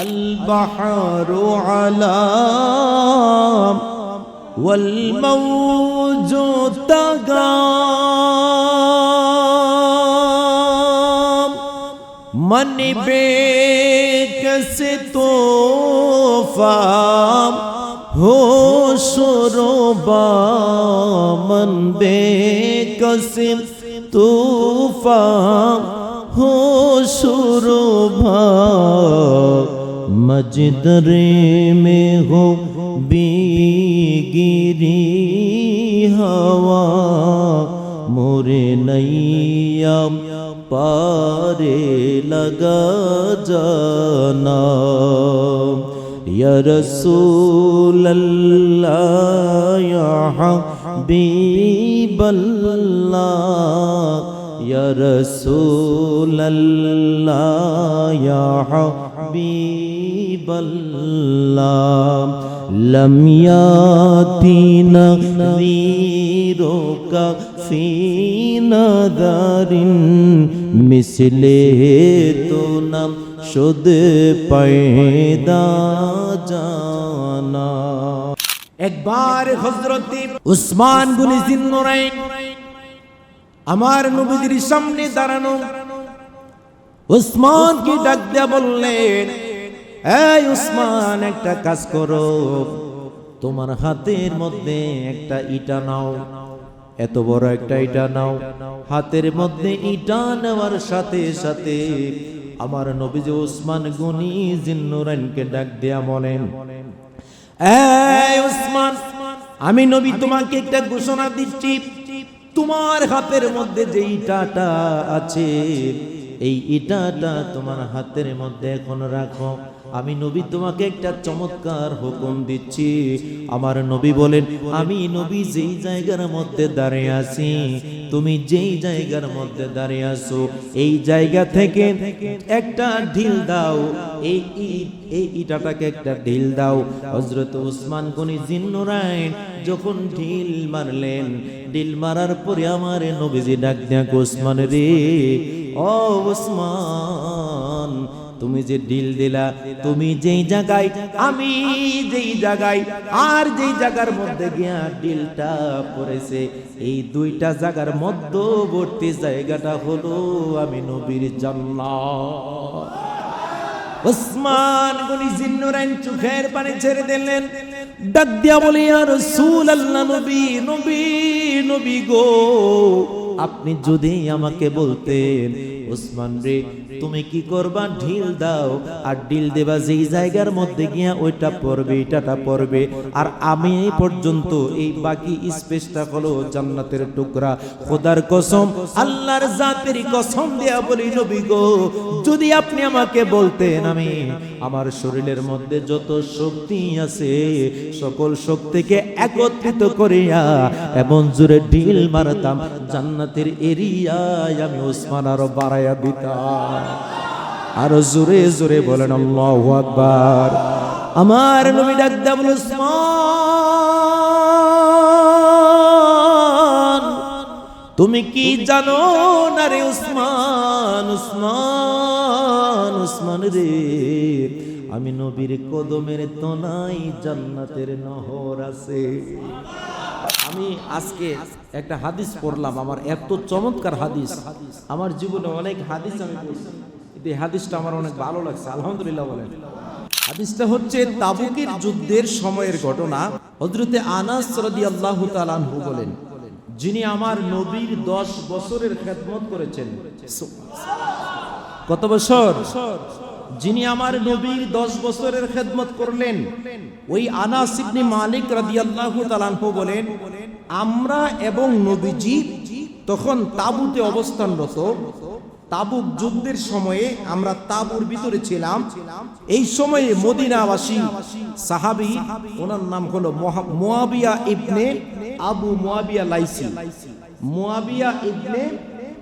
البحر علام والموج تغام من بے کسے توفام ہو شروع من بے کسے توفام ہو شروع مجدرے میں ہو بی گیری ہوا۔ مورے نیا پارے لگا جانا۔ یا رسول اللہ، یا حبیب اللہ يا رسول الله يا حبيب الله لم ياتينا غيرك في نظر مثله تنم شد پیدا جانا ایک بار حضرت عثمان گنی زندہ رہیں আমার নবীজির সামনে দাঁড়ানো। উসমানকে ডাক দেয়া বললেন, এই উসমান একটা কাজ করো। তোমার হাতের মধ্যে একটা ইটা নাও। এত বড় একটা ইটা নাও। হাতের মধ্যে ইটা নেওয়ার সাথে সাথে আমার নবীজি উসমান গনি জিন্নুরাইনকে ডাক দেয়া বলেন, এই উসমান আমি নবী তোমাকে একটা ঘোষণা দিচ্ছি। তোমার হাতের মধ্যে যেই টাটা আছে এই ইটাটা তোমার হাতের মধ্যে এখন রাখো। আমি নবী তোমাকে একটা চমৎকার হুকুম দিচ্ছি। আমার নবী বলেন, আমি নবী যেই জায়গার মধ্যে দাঁড়িয়ে আছি, তুমি যেই জায়গার মধ্যে দাঁড়িয়ে আছো, এই জায়গা থেকে একটা ঢিল দাও। এই এই ইটাটাকে একটা ঢিল দাও। হজরত উসমান গনি জিন্নুরাইন যখন ঢিল মারলেন, ঢিল মারার পরে আমার নবীজি ডাক দেয়া উসমান রে ও উসমান তুমি যে ডিল দিলা, তুমি যেই জায়গায়, আমি যেই জায়গায়, আর যেই জায়গার মধ্যে গিয়া ডিলটা পড়েছে, এই দুইটা জায়গার মধ্যবর্তী জায়গাটা হলো আমি নবীর জান্নাত। ওসমান গনি জিন্নুরাইন চোখের পানি ছেড়ে দিলেন। ডাক দিয়া বলি আর রসুল আল্লাহ নবী নবী নবী গো আপনি যদি আমাকে বলতেন ওসমান রে তুমি কি করবা? ঢিল দাও। আর ঢিল দেবা যেই জায়গার মধ্যে গিয়া ওইটা পড়বে, এটাটা পড়বে। আর আমি এই পর্যন্ত এই বাকি স্পেসটা হলো জান্নাতের টুকরা। খোদার কসম, আল্লাহর জাতের কসম দেয়া বলি নবী গো, যদি আপনি আমাকে বলতেন আমি আমার শরীরের মধ্যে যত শক্তি আছে, সকল শক্তিকে একত্রিত করিয়া এমন জোরে ঢিল মারতাম, জান্নাতের এরিয়ায় আমি ওসমান আরও বাড়াইয়া দিতাম। আরও জোরে জোরে বলেন আল্লাহু আকবার। আমার নবী ডাক উসমান তুমি কি জানো না রে উসমান উসমান উসমান রে? আমি নবীর কদমের তনাই জান্নাতের নহর আছে। আমি আজকে একটা হাদিস পড়লাম, আমার এত চমৎকার হাদিস। আমার জীবনে অনেক হাদিস আমি কিন্তু এই হাদিসটা আমার অনেক ভালো লাগছে, আলহামদুলিল্লাহ বলেন। হাদিসটা হচ্ছে তাবুকের যুদ্ধের সময়ের ঘটনা। হজরতে আনাস রাদিয়াল্লাহু তাআলা আনহু বলেন, যিনি আমার নবীর দশ বছরের খেদমত করেছেন। কত বছর? যিনি আমার নবীর দশ বছরের খেদমত করলেন, ওই আনাস ইবনে মালিক রাদিয়াল্লাহু তাআলাহু বলেন, আমরা এবং নবীজি তখন তাবুতে অবস্থানরত। তাবুক যুদ্ধের সময়ে আমরা তাবুর ভিতরে ছিলাম। এই সময়ে মদিনাবাসী সাহাবি, ওনার নাম হলো মুয়াবিয়া ইবনে আবু মুয়াবিয়া লাইসি। মুয়াবিয়া ইবনে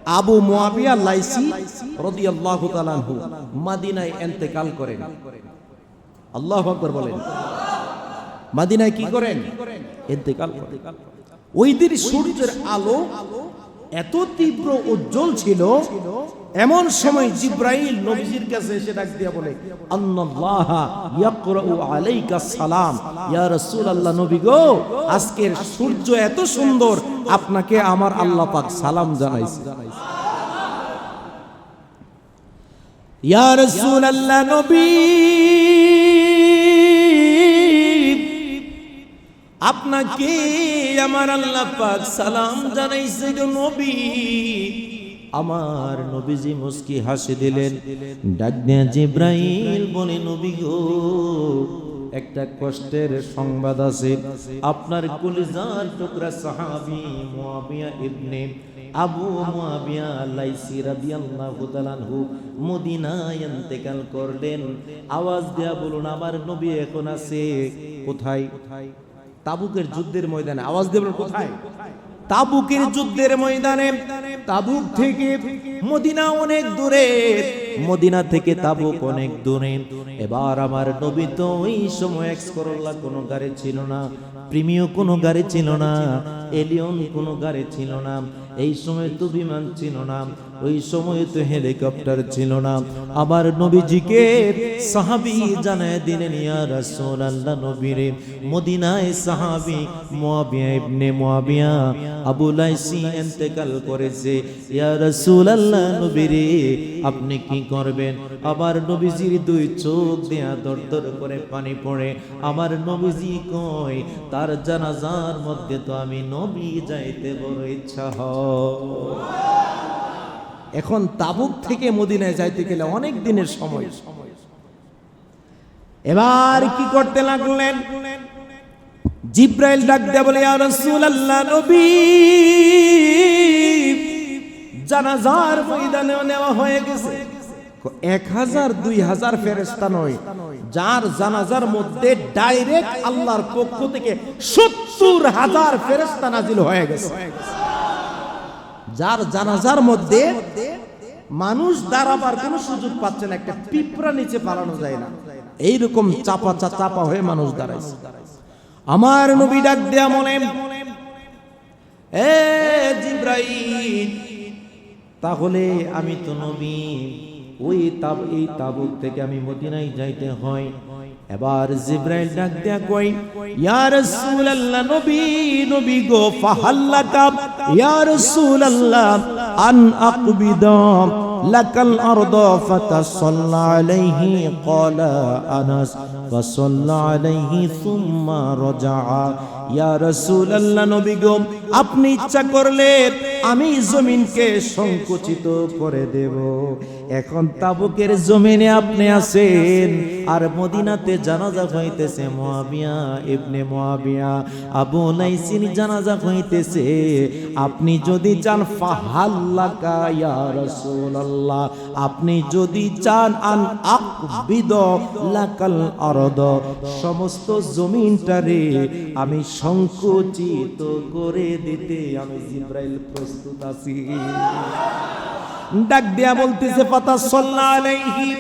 আবু মুয়াবিয়া লাইসি রাদিয়াল্লাহু তাআলা আনহু মদিনায় ইন্তেকাল করেন। আল্লাহু আকবার বলেন। মদিনায় কি করেন? ইন্তেকাল করেন। ওই দিন সূর্যের আলো এত তীব্র উজ্জ্বল ছিল, এমন সময় জিব্রাইল নবীজির কাছে এসে ডাক দিয়া বলে আল্লাহ ইয়াকরাউ আলাইকা সালাম। ইয়া রাসূলুল্লাহ নবী গো, আজকের সূর্য এত সুন্দর, আপনাকে আমার আল্লাহ পাক সালাম জানাইছে। ইয়া রাসূলুল্লাহ নবী আপনাকে আমার আল্লাহ পাক সালাম জানাইছে গো নবী। আমার নবীজি মুস্কি হাসি দিলেন। ডাক দিয়া জিব্রাইল বলে, নবী গো, একটা কষ্টের সংবাদ আছে। আপনার কলিজার টুকরা সাহাবী মুয়াবিয়া ইবনে আবু মুয়াবিয়া লাইসি রাদিয়াল্লাহু তাআলা আনহু মদিনায় ইন্তেকাল করলেন। আওয়াজ দেয়া বলুন, আমার নবী এখন আছে। কোথায়? তাবুকের যুদ্ধের ময়দানে। আওয়াজ দেবেন কোথায়? তাবুকের যুদ্ধের ময়দানে। তাবুক থেকে মদিনা অনেক দূরে। মদিনা থেকে তাবুক অনেক দূরে। এবার আমার নবী তো ওই সময় এক্স করল্লা কোনো গাড়ি ছিল না প্রিমিয় কোনো গাড়ি ছিল না এলিয়ন কোনো গাড়ি ছিল না, এই সময় তো বিমান ছিল না। ওই সময় তো হেলিকপ্টার ছিল না। আমার নবীজিকে সাহাবি জানায় দিলেন, ইয়া রাসূলুল্লাহ নবীরে, মদিনায় সাহাবি মুয়াবিয়া ইবনে মুয়াবিয়া আবু লাইসি ইন্তেকাল করেছে। ইয়া রাসূলুল্লাহ নবীরে, আপনি কি করবেন? আমার নবীজির দুই চোখ দেয়া দরদর করে পানি পড়ে। আমার নবীজি কয়, তার জানাজার মধ্যে তো আমি নবী যাইতে বড় ইচ্ছা হয়। এখন তাবুক থেকে মদিনায় যাইতে গেলে অনেক দিনের সময়। এবার কি করতে লাগলেন? জিব্রাইল ডাক দেয়া বলে রাসূলুল্লাহ, নবী! জানাজার ময়দানে নেওয়া হয়ে গেছে। এক হাজার, দুই হাজার ফেরেস্তা নয়, যার জানাজার মধ্যে ডাইরেক্ট আল্লাহর পক্ষ থেকে সত্তর হাজার ফেরেস্তা নাজিল হয়ে গেছে। যার জানাজার মধ্যে মানুষ দাঁড়াবার কোনো সুযোগ পাচ্ছে না, একটা পিঁপড়া নিচে পালানো যায় না। এইরকম চাপা চা চাপা হয়ে মানুষ দাঁড়াইছে। আমার নবী ডাক দেয়া মনে, এ জিব্রাইল, তাহলে আমি তো নবী, ওই তাব এই তাবুক থেকে আমি মদিনায় যাইতে হয়। এবার জিব্রাইল ডাক দেয়া কই ইয়া রাসূলুল্লাহ, নবী নবী গো ফাহাল্লাকা আপনি ইচ্ছা করলে আমি জমিনকে সংকুচিত করে দেব। এখন তাবুকের জমিনে আপনি আছেন, আর মদিনাতে জানাজা হইতেছে মুয়াবিয়া ইবনে মুয়াবিয়া। আবু লাইসিন জানাজা হইতেছে, আপনি যদি চান ফাহাল্লাকা ইয়া রাসূলুল্লাহ, আপনি যদি চান আন আকবিদ লাকাল আরদ, সমস্ত জমিনটারে আমি সংকুচিত করে দিতে আমি জিব্রাইল প্রস্তুত আছি। ডাক দেয়া বলতেছে পাতা সল্লা আলাইহি।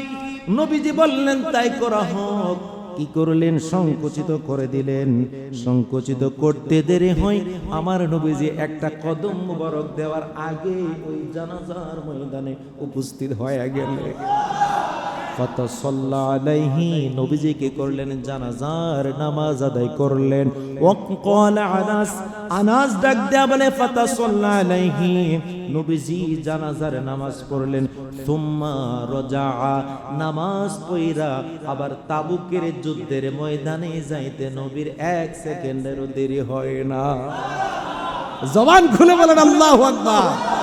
নবীজি বললেন, তাই করা হোক। কি করলেন? সংকুচিত করে দিলেন। সংকুচিত করতে দেরি হয়। আমার নবীজি একটা কদম মুবারক দেওয়ার আগে ওই জানাজার ময়দানে উপস্থিত হয়ে গেলে করলেন? জানাজার নামাজ করলেন। ডাক নবীজি জানাজার নামাজ পড়লেন। রজা, নামাজ আবার তাবুকের যুদ্ধের ময়দানে যাইতে নবীর এক সেকেন্ডেরও দেরি হয় না। জবান খুলে বলেন, আল্লাহু আকবার।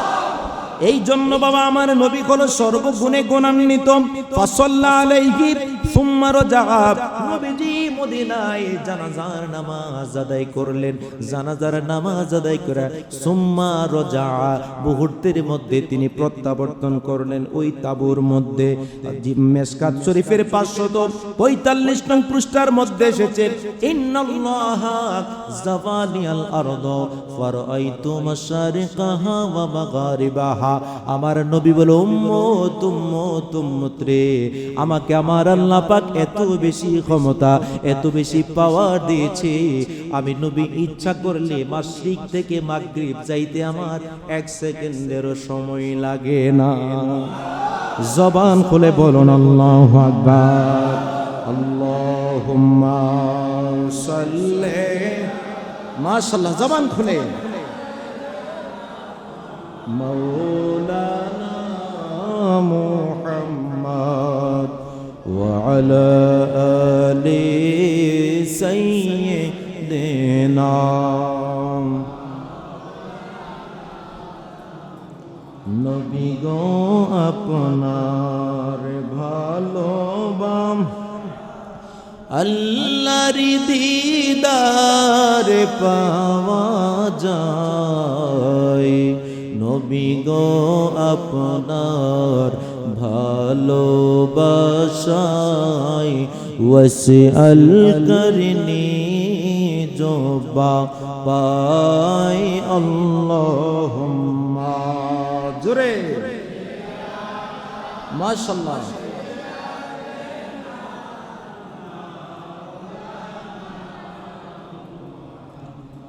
এই জন্য বাবা আমার নবী হলো সর্বগুণে গুণান্বিত। ফসল্লা আলাইহি সুম্মা রাজা নবীজি মদিনায় জানাজার নামাজ আদায় করলেন। জানাজার নামাজ আদায় করে মুহূর্তের মধ্যে তিনি প্রত্যাবর্তন করলেন ওই তাবুর মধ্যে। মেশকাত শরীফের পাঁচশত পঁয়তাল্লিশ নং পৃষ্ঠার মধ্যে এসেছে আমার নবী বলে, উম্মত আমাকে আমার আল্লাহ পাক এত বেশি ক্ষমতা এত বেশি পাওয়ার দিয়েছে। আমি নবী, ইচ্ছা করলে মাসিক থেকে মাগরীব যাইতে আমার এক সেকেন্ডেরও সময় লাগে না। জবান খুলে বলুন, আল্লাহ আকবার। আল্লাহুম্মা জবান খুলে। মাওলানা মুহাম্মদ ওয়া আলি নাম। নবী গো, আপনার ভালোবাম আল্লাহর দিদার পাওয়া যায়। নবী গো, আপনার ভালোবাসায় ওয়াসআল করনী জোবা পাই আল্লাহুম্মা জোরে মাশাআল্লাহ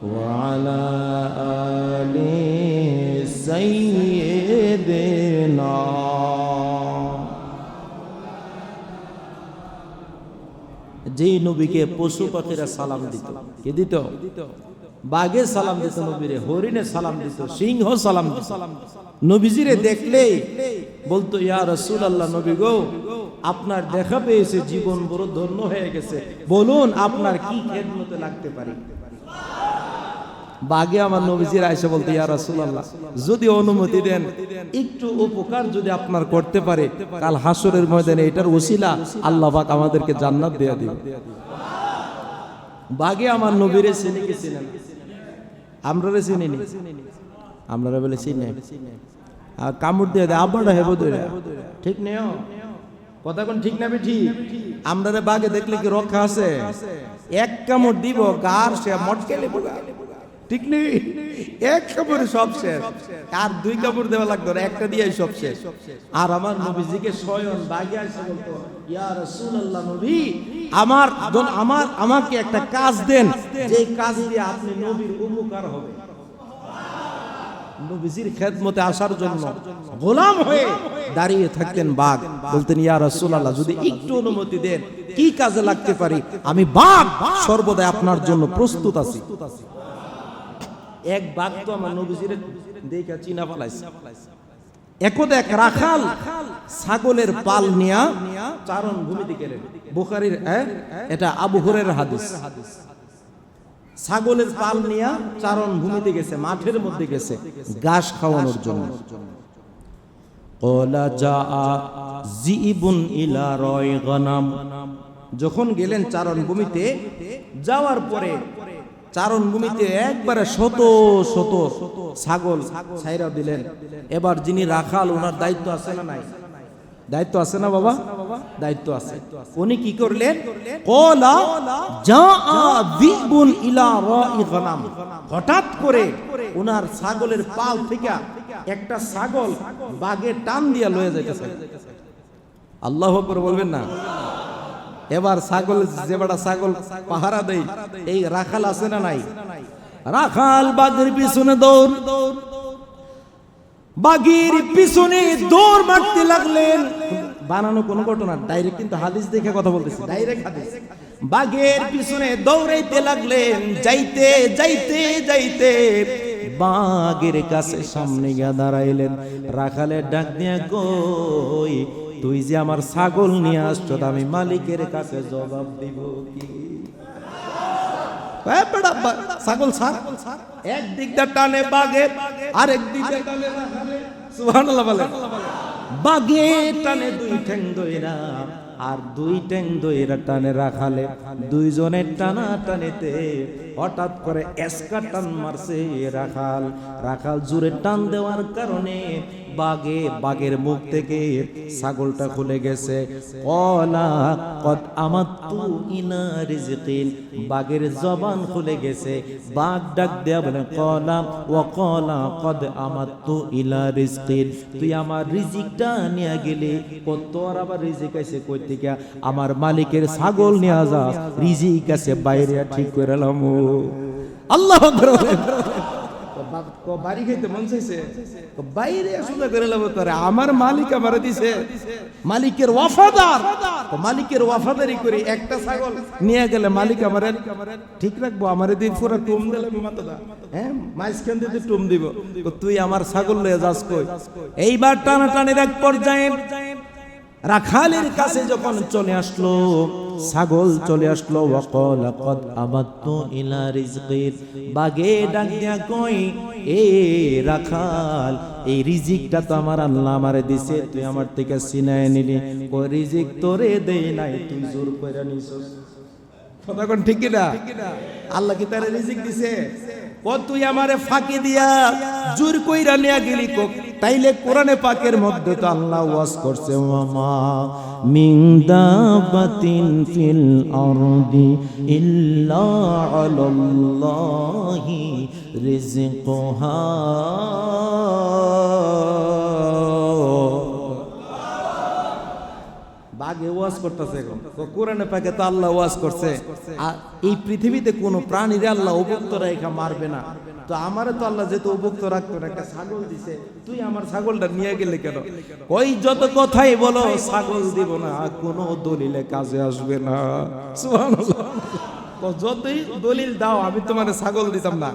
وعلى آل سيدنا যে নবীকে পশু পাখিরা সালাম দিত। কে দিত? বাঘে সালাম দিত নবীরে, হরিণে সালাম দিত, সিংহ সালাম নবীজিরে দেখলে বলতো, ইয়া রসুল আল্লাহ নবী গো, আপনার দেখা পেয়েছে, জীবন বড় ধন্য হয়ে গেছে। বলুন, আপনার কি খেদমতে লাগতে পারি? বাগে আমার নবীজির আয়সা বলতে, ইয়া রাসূলুল্লাহ, যদি অনুমতি দেন, একটু উপকার যদি আপনার করতে পারে, কাল হাসরের ময়দানে এটার ওসিলা আল্লাহ পাক আমাদেরকে জান্নাত দেয়া দিবে। বাগে আমার নবীরে চিনি কি চিনেন আমরা রে চিনি নি আমরা বলে চিনি। আর কামড় দিয়ে দেয়, আব্বাটা হেবো ঠিক নেই কথা কোন ঠিক না ঠিক আমরা বাগে দেখলে কি রক্ষা আছে? এক কামড় দিব, গার সে মটকে লেবো গা। ঠিক নেই? এক কাপড়ে সব শেষ। আর দুই কাপড় দেওয়া লাগতো একটা দিয়ে সব শেষ। আর আমার নবীজিকে স্বয়ং বাগে আসে বলতো নবী, আমার আমার, আমাকে একটা কাজ দেন যে কাজ দিয়ে আপনি নবীর উপকার হবে। নবীজির খেদমতে আসার জন্য গোলাম হয়ে দাঁড়িয়ে থাকতেন বাঘ। বলতেন, ইয়া রাসূলুল্লাহ, যদি একটু অনুমতি দেন, কি কাজে লাগতে পারি? আমি বাঘ সর্বদা আপনার জন্য প্রস্তুত আছি। এক বাঘ তো আমার নবীজির দেখা চিনা ফালাইছে। একদা এক রাখাল ছাগলের পাল নিয়া চারণ ভূমিতে গেলেন। বুখারির এটা আবহরের হুরের হাদিস। ছাগলের পাল নিয়া চারণ ভূমিতে গেছে মাঠের মধ্যে গেছে ঘাস খাওয়ানোর জন্য। কলা যা জিবুন ইলা রয় গনাম। যখন গেলেন চারণ ভূমিতে যাওয়ার পরে চারণ ভূমিতে একবারে শত শত, ছাগল ছাইরা দিলেন। এবার যিনি রাখাল, ওনার দায়িত্ব আছে না নাই? দায়িত্ব আছে না বাবা? দায়িত্ব আছে। উনি কি করলেন? কলা যা দিবুন ইলা গনাম। হঠাৎ করে ওনার ছাগলের পাল থেকে একটা ছাগল বাগে টান দিয়া লয়ে যাইতেছে। আল্লাহ বলবেন না? এবার ছাগল, যে বেটা ছাগল পাহারা দেই এই রাখাল আছে না নাই? রাখাল বাঘের পিছনে দৌড়। বাঘের পিছনে দৌড় মারতে লাগলেন। বানানো কোন ঘটনা ডাইরেক্ট কিন্তু হাদিস দেখে কথা বলতেছি ডাইরেক্ট হাদিস। বাঘের পিছনে দৌড়াইতে লাগলেন, যাইতে যাইতে যাইতে বাঘের কাছে সামনে গিয়ে দাঁড়াইলেন। রাখালের ডাক দিয়া, কই তুই যে আমার ছাগল নিয়ে আসছো তা আমি মালিকের কাছে জবাব দিব কি? ছাগল ছাড়। এক দিকটা টানে বাঘে আরেক দিকটা টানে সুবহানাল্লাহ বলে। বাঘে টানে দুই ঠ্যাং দইরা আর দুই ট্যাং দইরা টানে রাখালে দুইজনের টানা টানেতে হঠাৎ করে এসকা টান মারছে রাখাল। রাখাল জোরে টান দেওয়ার কারণে বাগে, বাগের মুখ থেকে ছাগলটা খুলে গেছে। কলা, কদ আমাত্তু ইলা রিজকিন। বাগের জবান খুলে গেছে। বাঘ ডাক দেয়া বলে, কলা, ও কলা, কদ আমাত্তু ইলা রিজকিন। তুই আমার রিজিকটা নিয়ে গেলি। তোর আবার রিজিক আছে কই থেকে? আমার মালিকের ছাগল নিয়ে যা রিজিক আছে, বাইরে ঠিক করে এলাম আল্লাহ বাড়ি মন চাইছে বাইরে আমার মালিক দিছে। মালিকের মালিকের ওয়াফাদারি একটা ছাগল নিয়ে গেলে মালিক ঠিক রাখব, আমার টুম হ্যাঁ টুম দিব। তুই আমার ছাগল লয়ে যাস কই? এইবার টানাটানির এক পর্যায়ে রাখালের কাছে যখন চলে আসলো ছাগল চলে আসলো ওয়াকল কদ আমাত্তু ইলা রিজকির বাগে ডাক দিয়া কই এ রাখাল এই রিজিকটা তো আমার আল্লাহ আমারে দিছে তুই আমার থেকে সিনায় নিলি। কই রিজিক তোরে দেই নাই তুই জোর করে নিছস। কথা কোন ঠিক না আল্লাহ কি তারে রিজিক দিছে? ও তুই আমারে ফাঁকি দিয়া জোর কইরা নিয়া গেলি কো? তাইলে কোরআনে পাকের মধ্যে তো আল্লাহ ওয়াজ করছে মামা মিন দাবাতিন ফিল আরদি ইল্লা আলাল্লাহি রিজকুহা বাঘে ওয়াজ করতেছে কোরআনে পাকে তো আল্লাহ ওয়াজ করছে। আর এই পৃথিবীতে কোনো প্রাণীর আল্লাহ রেখা মারবে না। তো আমারে তো আল্লাহ যেহেতু রাখতো একটা ছাগল দিছে। তুই আমার ছাগলটা নিয়ে গেলে কেন? ওই যত কথাই বলো, ছাগল দিব না কোনো দলিলে কাজে আসবে না। যতই দলিল দাও, আমি তোমার ছাগল দিতাম না।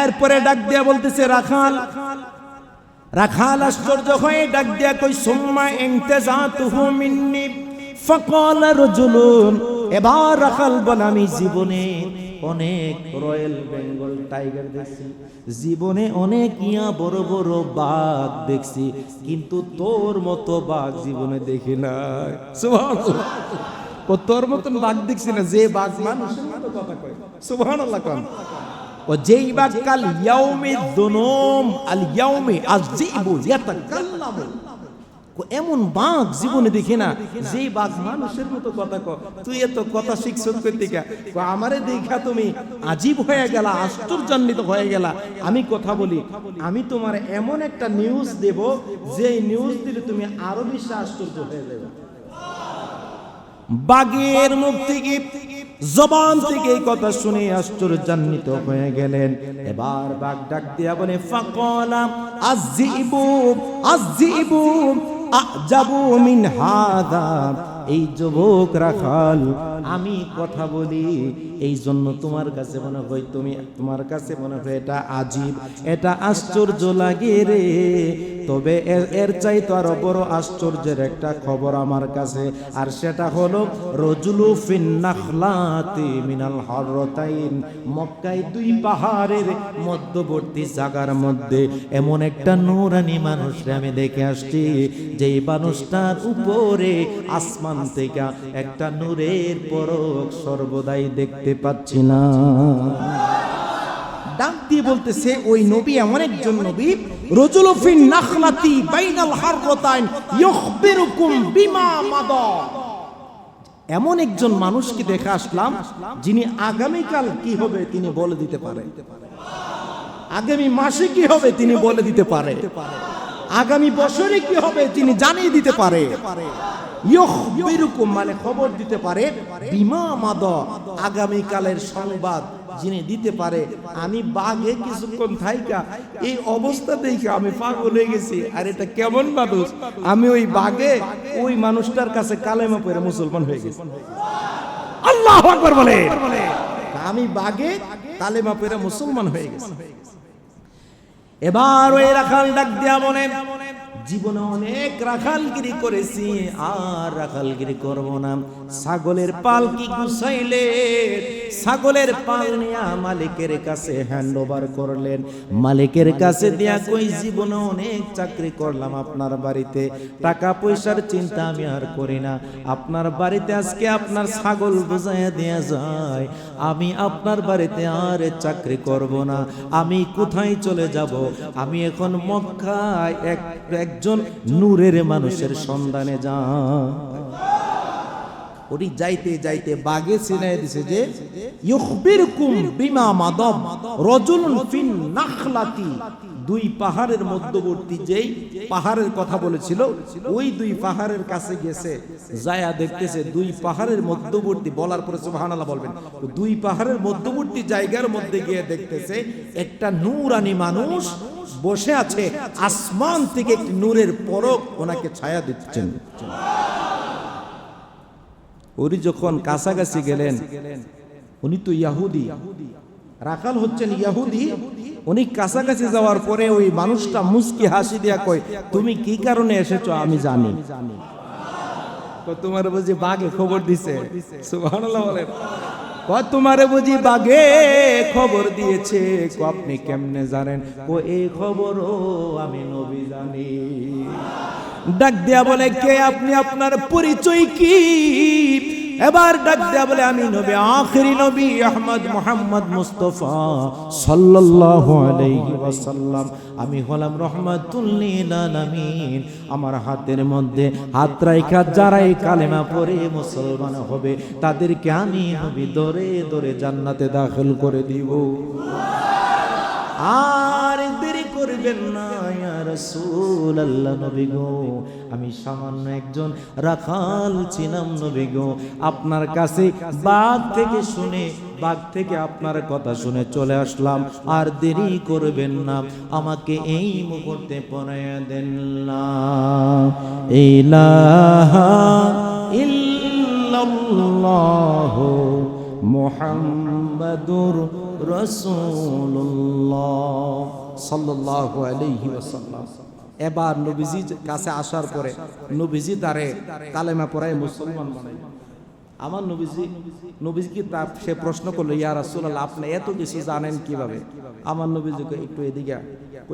এরপরে ডাক দিয়া বলতেছে, রাখাল রাখাল, আশ্চর্য হয়ে ডাক দিয়া কই, সুম্মা ইন্তেজাতুহু মিন্নি ফাকাল রাজুলুন, এবার রাখাল বল, আমি জীবনে অনেক রয়্যাল বেঙ্গল টাইগার দেখছি, জীবনে অনেক ইয়া বড় বড় বাঘ দেখছি, কিন্তু তোর মতো বাঘ জীবনে দেখি সুবহানাল্লাহ। ও তোর মতন বাঘ দেখছি না, যে বাঘ মানুষের মতো কথা কয়। ও যেই বাঘ, কাল ইয়াউমে দুনুম, আল ইয়াউমে আজিবু ইয়াতাকাল্লামু। এমন বাঘ জীবনে দেখি না। যেই বাঘ মানুষের মতো কথা ক তুই এত কথা শিখছ কই থেকে কো আমারে দেখা তুমি আজীব হয়ে গেলা আশ্চর্যান্বিত হয়ে গেলা। আমি কথা বলি আমি তোমার এমন একটা নিউজ দেব যে নিউজ দিলে তুমি আরও বেশি আশ্চর্য হয়ে যাবে। বাঘের মুখ থেকে জবান থেকে এই কথা শুনে আশ্চর্যান্বিত হয়ে গেলেন। এবার বাঘ ডাক দিয়া বলে ফাকলা আজিবু আজিবু মিন হাদা এই যুবক রাখাল, আমি কথা বলি এই জন্য তোমার কাছে মনে হয় তুমি, তোমার কাছে মনে হয় এটা আজীব, এটা আশ্চর্য লাগে রে। তবে এর- চাইতো আরও বড় আশ্চর্যের একটা খবর আমার কাছে, আর সেটা হলো, রজুলু ফিন নাখলাতি মিনাল হরতাইন, মক্কায় দুই পাহাড়ের মধ্যবর্তী জায়গার মধ্যে এমন একটা নূরানি মানুষকে আমি দেখে আসছি, যেই মানুষটার উপরে আসমান থেকে একটা নূরের পরক সর্বদাই দেখতে পাচ্ছি না। ডাক দিয়ে বলতেছে, ওই নবী এমন একজন নবী রজুলফিন নাখলাতি বাইনাল হাররাতাইন ইখবিরুকুম বিমা মাদা। এমন একজন মানুষকে দেখে আসলাম, যিনি আগামীকাল কি হবে তিনি বলে দিতে পারে। আগামী মাসে কি হবে তিনি বলে দিতে পারে। আগামী বছরে কি হবে তিনি জানিয়ে দিতে পারে। মানে খবর দিতে পারে, বিমা মাদ আগামী কালের সংবাদ যিনি দিতে পারে। আমি বাঘে কিছুক্ষণ থাইকা এই অবস্থা দেখে আমি পাগল হয়ে গেছি। আর এটা কেমন মানুষ? আমি ওই বাঘে ওই মানুষটার কাছে কালেমা পড়ে মুসলমান হয়ে গেছি। আল্লাহ বলে। আমি বাঘে কালেমা পড়ে মুসলমান হয়ে গেছি। এবার ওই রাখাল ডাক দিয়া মনে জীবনে অনেক রাখালগিরি করেছি, আর রাখালগিরি করব না। ছাগলের পাল কি গুছাইলে? ছাগলের পাল নিয়া মালিকের কাছে হ্যান্ড ওভার করলেন। মালিকের কাছে দিয়া কই, জীবনে অনেক চাকরি করলাম আপনার বাড়িতে। টাকা পয়সার চিন্তা আমি আর করি না। আপনার বাড়িতে আজকে আপনার ছাগল বোঝাইয়া দেয়া যায়। আমি আপনার বাড়িতে আর চাকরি করব না। আমি কোথায় চলে যাব? আমি এখন মক্কায় এক এক একজন নূরের মানুষের সন্ধানে যা উনি যাইতে যাইতে বাগে সিনাই দিছে যে, ইউখবিরকুম বিমা মাদম রাজুলুন ফিন নাখলাতি দুই পাহাড়ের মধ্যবর্তী যেই পাহাড়ের কথা বলেছিল, ওই দুই পাহাড়ের কাছে গেছে। যায়া দেখতেছে দুই পাহাড়ের মধ্যবর্তী, বলার পরে সুবহানাল্লাহ বলবেন দুই পাহাড়ের মধ্যবর্তী জায়গার মধ্যে গিয়ে দেখতেছে একটা নূরানি মানুষ বসে আছে, আসমান থেকে একটি নূরের পরক ওনাকে ছায়া দিচ্ছেন। উনি যখন কাছাকাছি গেলেন, উনি তো ইয়াহুদি, রাখাল হচ্ছেন ইয়াহুদি উনি কাছাকাছি যাওয়ার পরে ওই মানুষটা মুস্কি হাসি দিয়া কয়, তুমি কি কারণে এসেছ? আমি জানি। তোমার বুঝি বাঘে খবর দিছে। তোমারে বুঝি বাঘে খবর দিয়েছে। আপনি কেমনে জানেন? ও এই খবরও আমি নবী জানি। ডাক দিয়া বলে, কে আপনি? আপনার পরিচয় কি? এবার ডাক দেয়া বলে, আমি নবী, আখেরি নবী আহমদ মোহাম্মদ মুস্তফা সাল্লাল্লাহু আলাইহি ওয়াসাল্লাম। আমি হলাম রহমাতুল লিল আলামিন। আমার হাতের মধ্যে হাত রাইখা, যারাই কালেমা পড়ে মুসলমান হবে, তাদেরকে আমি নবী দরে দরে জান্নাতে দাখিল করে দিব। দেরি করবেন না রাসূল আল্লাহ নবী গো। আমি সামান্য একজন রাখাল ছিলাম নবী গো। আপনার কাছে বাঘ থেকে শুনে, বাঘ থেকে আপনার কথা শুনে চলে আসলাম। আর দেরি করবেন না, আমাকে এই মুহূর্তে পড়াইয়া দেন মুহাম্মাদুর রাসূলুল্লাহ। এবার নবীজি কাছে আসার পরে নবীজি তারে কালেমা পড়ায় মুসলমান বানাই। আমার নবীজি নবীজি কি তা সে প্রশ্ন করল, ইয়া রাসূলুল্লাহ, আপনি এত কিছু জানেন কীভাবে? আমার নবীজিকে একটু এদিকে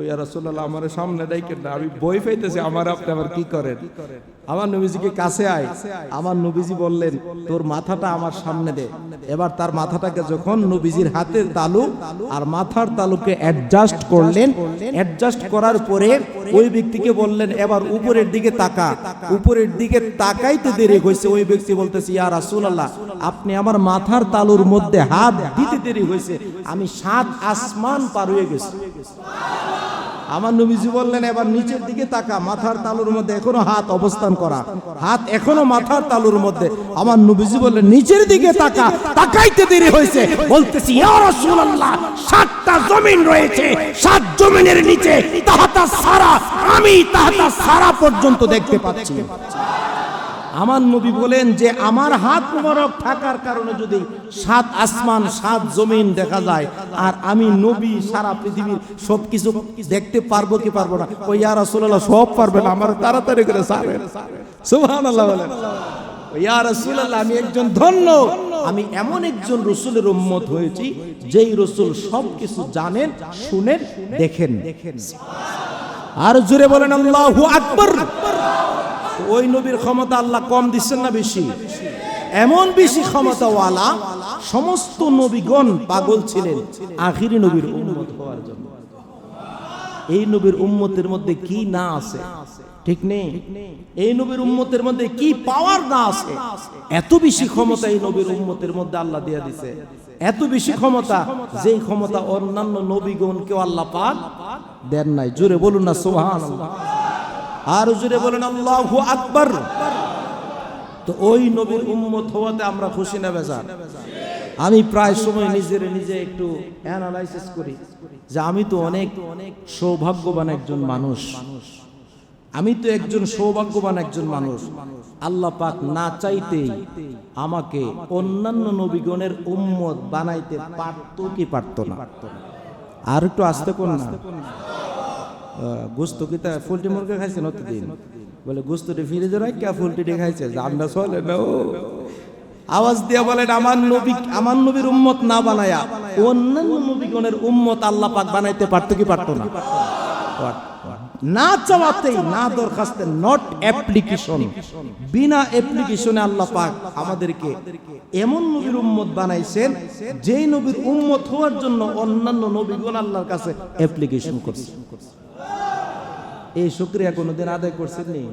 ইয়া রাসূলুল্লাহ, আমার সামনে ডাইকেন না, আমি বই পাইতেছি, আমার আপনি আবার কি করেন? আমার নবীজিকে কাছে আয়। আমার নবীজি বললেন, তোর মাথাটা আমার সামনে দে। এবার তার মাথাটাকে যখন নবীজির হাতের তালু আর মাথার তালুকে অ্যাডজাস্ট করলেন অ্যাডজাস্ট করার পরে ওই ব্যক্তিকে বললেন, এবার উপরের দিকে তাকা। উপরের দিকে তাকাইতে দেরি হয়েছে। ওই ব্যক্তি বলতেছে, ইয়া রাসূলুল্লাহ, আপনি আমার মাথার তালুর মধ্যে হাত দিতে দেরি হয়েছে। আমি সাত আসমান পার হয়ে গেছি। আমার নবীজি বললেন, এবার নিচের দিকে তাকা, মাথার তালুর মধ্যে এখনও হাত অবস্থান করা। হাত এখনও মাথার তালুর মধ্যে। আমার নবীজি বললেন, নিচের দিকে তাকা, তাকাইতে দেরি হয়েছে। বলতেছি সাতটা জমিন রয়েছে, সাত জমিনের নিচে তাহাতা সারা, আমি তাহাতা সারা পর্যন্ত দেখতে পাচ্ছি। আমার নবী বলেন যে আমার হাত মোবারক থাকার কারণে যদি সাত আসমান, সাত জমিন দেখা যায়, আর আমি নবী সারা পৃথিবীর সব কিছু দেখতে পারব কি পারব না ওই ইয়া রাসূলুল্লাহ, সব পারবেন আমার তাড়াতাড়ি করে সারেন সুবহানাল্লাহ বলেন। আমি একজন ধন্য। আমি এমন একজন রসুলের উম্মত হয়েছি, যেই রসুল সব কিছু জানেন, শুনেন, দেখেন। দেখেন আর জুড়ে বলেন, আল্লাহু আকবার। তো ওই নবীর ক্ষমতা আল্লাহ কম দিচ্ছেন না বেশি? এমন বেশি ক্ষমতাওয়ালা সমস্ত নবীগণ পাগল ছিলেন, আখিরি নবীর উম্মত হওয়ার জন্য। এই নবীর উম্মতের মধ্যে কি না আছে? ঠিক নেই? এই নবীর উম্মতের মধ্যে কি পাওয়ার না আছে? এত বেশি ক্ষমতা এই নবীর উম্মতের মধ্যে আল্লাহ দিয়ে দিছে। এত বেশি ক্ষমতা, যেই ক্ষমতা অন্যান্য নবীগণকেও আল্লাহ পাক দেন নাই। জোরে বলুন না, সুবহানাল্লাহ। আর জুড়ে বলেন, আল্লাহু আকবর। তো ওই নবীর উম্মত হওয়াতে আমরা খুশি না বেজার? আমি প্রায় সময় নিজের নিজে একটু অ্যানালাইসিস করি যে আমি তো অনেক সৌভাগ্যবান একজন মানুষ। আমি তো একজন সৌভাগ্যবান একজন মানুষ। আল্লাহ পাক না চাইতেই আমাকে অন্যান্য নবীগণের উম্মত বানাইতে পারতো কি পারতো না? আর একটু আসতে কোন না। গোস্ত কি তা ফুলটি মুরগি খাইছে নতদিন বলে গোস্তটি ফ্রিজে রাখিয়া ফুলটি খাইছে। জানটা চলে না। আওয়াজ দিয়া বলেন, আমার নবী, আমার নবীর উম্মত না বানায়া, অন্যান্য নবীগণের উম্মত আল্লাহ পাক বানাইতে পারতো কি পারতো না? না চাওয়াতেই, না দরখাস্তে নট অ্যাপ্লিকেশন বিনা অ্যাপ্লিকেশনে আল্লাহ পাক আমাদেরকে এমন নবীর উম্মত বানাইছেন, যেই নবীর উম্মত হওয়ার জন্য অন্যান্য নবীগণ আল্লাহর কাছে অ্যাপ্লিকেশন করছে। এই শুক্রিয়া কোনোদিন আদায় করছেন নি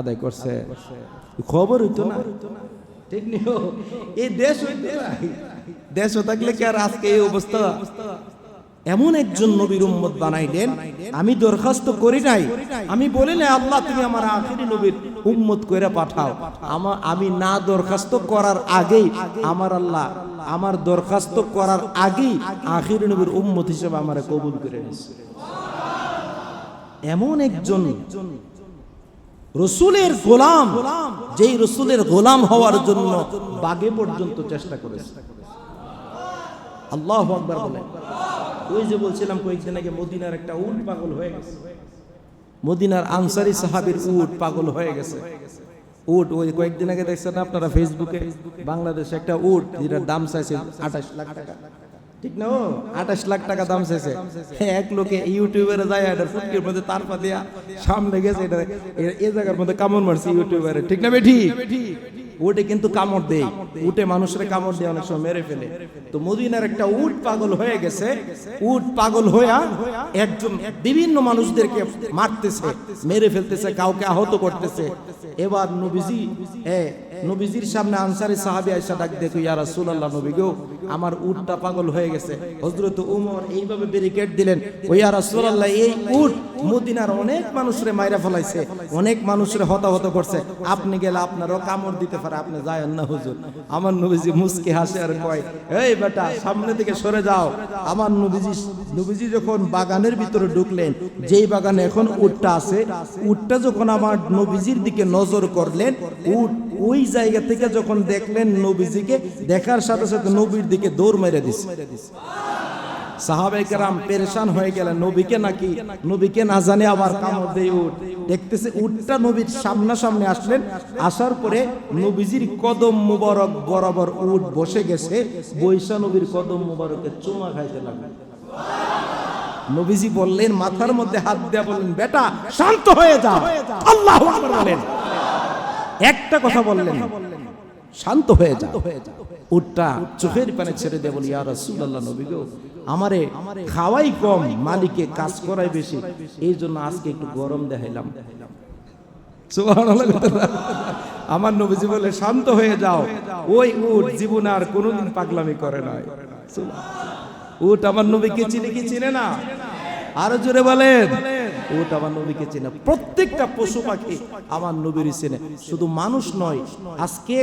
আদায় করছে। খবর হইতো না। ঠিক নিও এই দেশ হইতো না। দেশ থাকলে কি আর আজকে এই অবস্থা? এমন একজন নবীর উম্মত বানাইলেন, আমি দরখাস্ত করি নাই। আমি বলি না আল্লাহ, তুমি আমার আখিরি নবীর উম্মত করে পাঠাও। আমার আমি না দরখাস্ত করার আগেই আমার আল্লাহ, আমার দরখাস্ত করার আগেই আখিরি নবীর উম্মত হিসেবে আমার কবুল করে নিয়েছে এমন একজন রসুলের গোলাম, যেই রসুলের গোলাম হওয়ার জন্য বাগে পর্যন্ত চেষ্টা করেছে। আল্লাহ বলেন ওই যে বলছিলাম কয়েকদিন আগে, মদিনার একটা উট পাগল হয়ে গেছে। মদিনার আনসারি সাহাবীর উট পাগল হয়ে গেছে। উট ওই কয়েকদিন আগে দেখছেন আপনারা ফেসবুকে বাংলাদেশে একটা উট, যেটার দাম চাইছে আঠাশ লাখ টাকা। ঠিক না? আঠাশ লাখ টাকা দাম চাইছে এক লোকে ইউটিউবারে যায়, এটা ফুটকির মধ্যে তার দিয়া সামনে গেছে, এটা এ- জায়গার মধ্যে কামড় মারছে ইউটিউবারে ঠিক না বেঠি? উটে কিন্তু কামড় দেয়। উটে মানুষের কামড় দিয়ে অনেক সময় মেরে ফেলে। তো মদিনার একটা উট পাগল হয়ে গেছে। উট পাগল হইয়া একজন বিভিন্ন মানুষদেরকে মারতেছে, মেরে ফেলতেছে, কাউকে আহত করতেছে। এবার নবীজি, এ, নবীজির সামনে আনসারি সাহাবি আয়েশা ডাক দেখো ইয়া রাসূলুল্লাহ নবী গো আমার উটটা পাগল হয়ে গেছে। হযরত ওমর এইভাবে ব্যারিকেড দিলেন। ও ইয়া রাসূলুল্লাহ, এই উট মদিনার অনেক মানুষরে মাইরা ফেলাইছে। অনেক মানুষরে হতাহত করছে। আপনি গেলে আপনারও কামড় দিতে পারে, আপনি যায়েন না হুজুর। আমার নবীজি মুস্কি হাসে আর কয়, এই বেটা, সামনে থেকে সরে যাও। আমার নবীজি নবীজি যখন বাগানের ভিতরে ঢুকলেন, যেই বাগানে এখন উটটা আছে, উটটা যখন আমার নবীজির দিকে নজর করলেন, উট ওই জায়গা থেকে যখন দেখলেন নবীজিকে, দেখার সাথে সাথে নবীর দিকে দৌড় মেরে হয়ে লাগলেন নবীজি বললেন, মাথার মধ্যে হাত দেয়া বললেন, বেটা, শান্ত হয়ে যা। আল্লাহ একটা কথা বললেন, শান্ত হয়ে যা। উটটা চোখের পানে ছেড়ে দিয়ে বলি, ইয়া রাসূলুল্লাহ নবী গো আমারে খাওয়াই কম মালিকে কাজ করাই বেশি। এই জন্য আজকে একটু গরম দেখাইলাম। আমার নবীজি বলে, শান্ত হয়ে যাও। ওই উট জীবন আর কোনোদিন পাগলামি করে নাই। উট আমার নবীকে চিনে কি চিনে না? আরও জোরে বলেন। উট আমার নবীকে চিনে। প্রত্যেকটা পশু পাখি আমার নবীর চিনে। শুধু মানুষ নয়, আজকে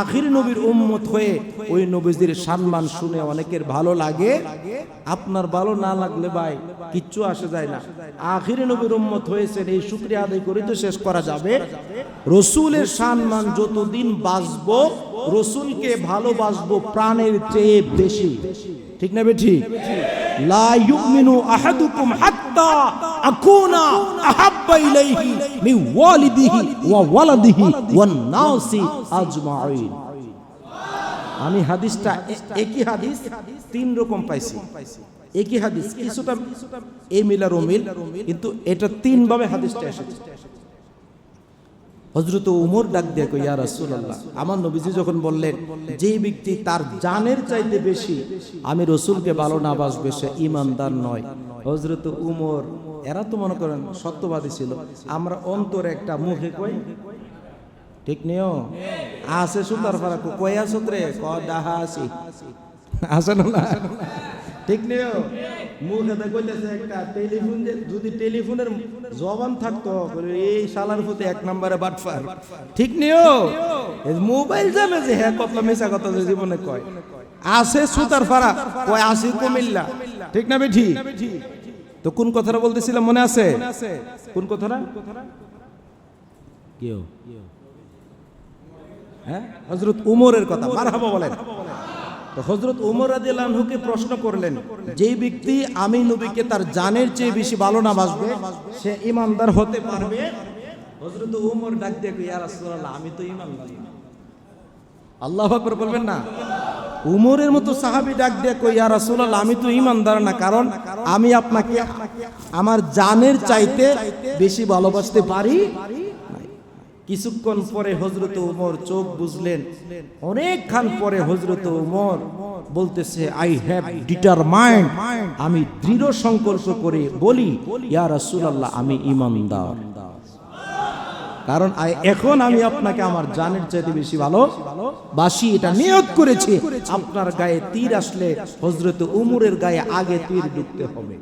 আখির নবীর উম্মত হয়ে ওই নবীজির সম্মান শুনে অনেকের ভালো লাগে। আপনার ভালো না লাগলে ভাই, কিচ্ছু আসে যায় না। আখির নবীর উম্মত হয়েছেন, এই শুক্রিয়া আদায় করে তো শেষ করা যাবে। রসুলের সম্মান যতদিন বাঁচবো, রসুলকে ভালোবাসবো প্রাণের চেয়ে বেশি। ঠিক না বেঠি লা ইউমিনু আহাদুকুম হাত্তা আকুনা আহাব্বা ইলাইহি মিন ওয়ালিদিহি ওয়া ওয়ালাদিহি ওয়ান নাসি আজমাইন আমি হাদিসটা একই হাদিস, তিন রকম পাইছি। একই হাদিস, কিছুটা এ মিলার অমিল কিন্তু এটা তিন ভাবে হাদিসটা এসেছে। হজরত উমর ডাক দিয়ে কই ইয়া রাসূলুল্লাহ। আমার নবীজি যখন বললেন যে ব্যক্তি তার জানের চাইতে বেশি, আমি রসুলকে ভালো না বাসবে, সে ইমানদার নয়। হজরত উমর, এরা তো মনে করেন সত্যবাদী ছিল। আমরা অন্তরে একটা মুখে কই, ঠিক নিও আছে সুতার ফারাক কয়া সূত্রে ক, ডাহা আসি আছে না? ঠিক নিও মুখে তো কইতেছে একটা টেলিফোন যদি টেলিফোনের জবান থাকতো এই শালার প্রতি এক নম্বরে বাটফার ঠিক নিও মোবাইল যাবে যে হ্যাঁ কতলা মেশা কথা যে জীবনে কয়। আছে সুতার ফারা কয় আসি কুমিল্লা। ঠিক না বেঠি? তো কোন কথাটা বলতেছিলাম মনে আছে? কোন কথাটা? কেউ? হ্যাঁ? হজরত উমরের কথা, মারহাবা বলেন। তো হজরত উমর রাদিয়াল্লাহুকে প্রশ্ন করলেন, যেই ব্যক্তি আমি নবীকে তার জানের চেয়ে বেশি ভালো না বাসবে, সে ইমানদার হতে পারবে হজরত উমর ডাক দিয়ে আমি তো ইমানদার আল্লাহ বলবেন না উমরের মতো সাহাবী ডাক দিয়ে কই ইয়া রাসূলুল্লাহ, আমি তো ইমানদার না, কারণ আমি আপনাকে আমার জানের চাইতে বেশি ভালোবাসতে পারি। কিছুক্ষণ পরে হজরত উমর চোখ বুঝলেন অনেকক্ষণ পরে হজরত উমর বলতেছে আই হ্যাভ ডিটারমাইন্ড আমি দৃঢ় সংকল্প করে বলি, ইয়া রাসূলুল্লাহ, আমি ইমানদার। কারণ এখন আমি আপনাকে আমার জানের চাইতে বেশি ভালো বাসি এটা নিয়ত করেছি। আপনার গায়ে তীর আসলে হজরত উমরের গায়ে আগে তীর ঢুকতে হবে।